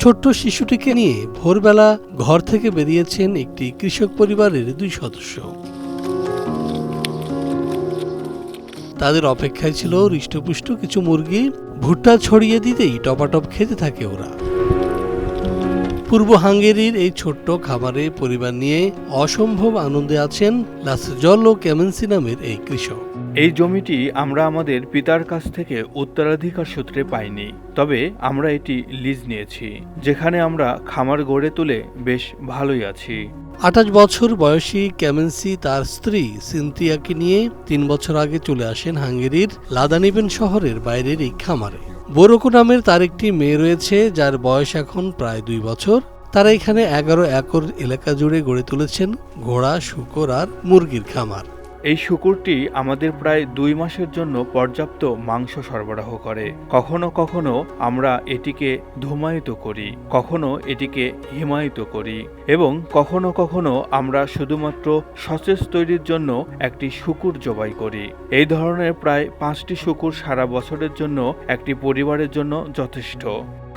ছোট্ট শিশুটিকে নিয়ে ভোরবেলা ঘর থেকে বেরিয়েছেন একটি কৃষক পরিবারের দুই সদস্য। তাদের অপেক্ষায় ছিল হৃষ্টপুষ্ট কিছু মুরগি, ভুট্টা ছড়িয়ে দিতেই টপাটপ খেতে থাকে ওরা। পূর্ব হাঙ্গেরির এই ছোট্ট খামারে পরিবার নিয়ে অসম্ভব আনন্দে আছেন লাসজল ও ক্যামেন্সি নামের এই কৃষক। এই জমিটি আমরা আমাদের পিতার কাছ থেকে উত্তরাধিকার সূত্রে পাইনি তবে আমরা এটি লিজ নিয়েছি যেখানে আমরা খামার গড়ে তুলে বেশ ভালোই আছি। আঠাশ বছর বয়সী ক্যামেন্সি তার স্ত্রী সিনথিয়াকে নিয়ে তিন বছর আগে চলে আসেন হাঙ্গেরির লাদানিবেন শহরের বাইরের এই খামারে। বোরোকো নামের তার একটি মেয়ে রয়েছে, যার বয়স এখন প্রায় দুই বছর। তারা এখানে এগারো একর এলাকা জুড়ে গড়ে তুলেছেন ঘোড়া, শুকর আর মুরগির খামার। এই শুকুরটি আমাদের প্রায় দুই মাসের জন্য পর্যাপ্ত মাংস সরবরাহ করে। কখনো কখনো আমরা এটিকে ধুমায়িত করি, কখনো এটিকে হিমায়িত করি এবং কখনো কখনো আমরা শুধুমাত্র সচেজ তৈরির জন্য একটি শুকুর জবাই করি। এই ধরনের প্রায় পাঁচটি শুকুর সারা বছরের জন্য একটি পরিবারের জন্য যথেষ্ট।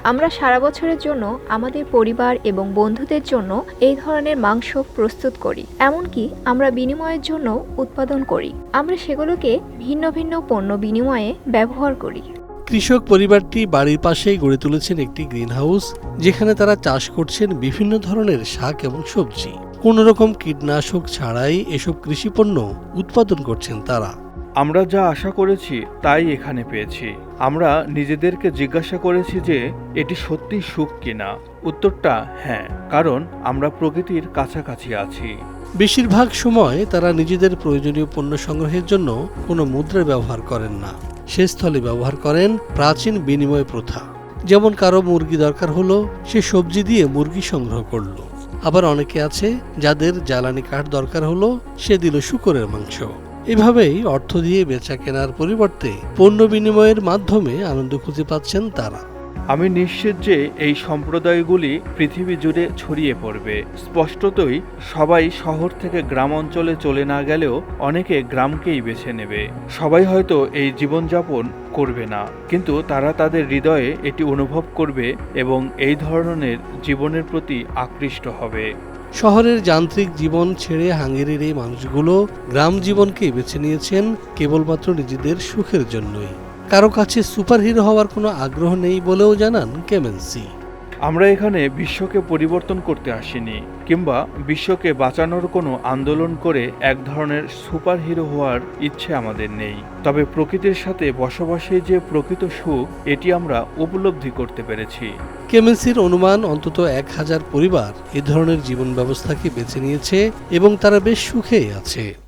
আমরা সারা বছরের জন্য আমাদের পরিবার এবং বন্ধুদের জন্য এই ধরনের মাংস প্রস্তুত করি। এমনকি আমরা বিনিময়ের জন্য উৎপাদন করি। আমরা সেগুলোকে ভিন্ন ভিন্ন পণ্য বিনিময়ে ব্যবহার করি। কৃষক পরিবারটি বাড়ির পাশেই গড়ে তুলেছেন একটি গ্রিনহাউস, যেখানে তারা চাষ করছেন বিভিন্ন ধরনের শাক এবং সবজি। কোনো রকম কীটনাশক ছাড়াই এসব কৃষিপণ্য উৎপাদন করছেন তারা। আমরা যা আশা করেছি, তাই এখানে পেয়েছি। আমরা নিজেদেরকে জিজ্ঞাসা করেছি যে, এটি সত্যি সুখ কিনা? উত্তরটা হ্যাঁ কারণ আমরা প্রকৃতির কাছাকাছি আছি। বেশিরভাগ সময় তারা নিজেদের প্রয়োজনীয় পণ্য সংগ্রহের জন্য কোনো মুদ্রা ব্যবহার করেন না। সে স্থলে ব্যবহার করেন প্রাচীন বিনিময় প্রথা। যেমন কারও মুরগি দরকার হলো, সে সবজি দিয়ে মুরগি সংগ্রহ করল। আবার অনেকে আছে যাদের জ্বালানি কাঠ দরকার হলো, সে দিল শুকরের মাংস। এভাবেই অর্থ দিয়ে বেচা কেনার পরিবর্তে পণ্য বিনিময়ের মাধ্যমে আনন্দ খুঁজে পাচ্ছেন তারা। আমি নিশ্চিত যে এই সম্প্রদায়গুলি পৃথিবী জুড়ে ছড়িয়ে পড়বে। স্পষ্টতই, সবাই শহর থেকে গ্রাম অঞ্চলে চলে না গেলেও অনেকে গ্রামকেই বেছে নেবে। সবাই হয়তো এই জীবনযাপন করবে না, কিন্তু তারা তাদের হৃদয়ে এটি অনুভব করবে এবং এই ধরনের জীবনের প্রতি আকৃষ্ট হবে। শহরের যান্ত্রিক জীবন ছেড়ে হাঙ্গেরির এই মানুষগুলো গ্রাম জীবনকে বেছে নিয়েছেন কেবলমাত্র নিজেদের সুখের জন্যই। কারও কাছে সুপারহিরো হওয়ার কোনো আগ্রহ নেই বলেও জানান কেমেন্সি। আমরা এখানে বিশ্বকে পরিবর্তন করতে আসিনি কিংবা বিশ্বকে বাঁচানোর কোনো আন্দোলন করে এক ধরনের সুপার হিরো হওয়ার ইচ্ছে আমাদের নেই। তবে প্রকৃতির সাথে বসবাসে যে প্রকৃত সুখ এটি আমরা উপলব্ধি করতে পেরেছি। কেমেন্সির অনুমান অন্তত এক হাজার পরিবার এ ধরনের জীবন ব্যবস্থাকে বেছে নিয়েছে এবং তারা বেশ সুখেই আছে।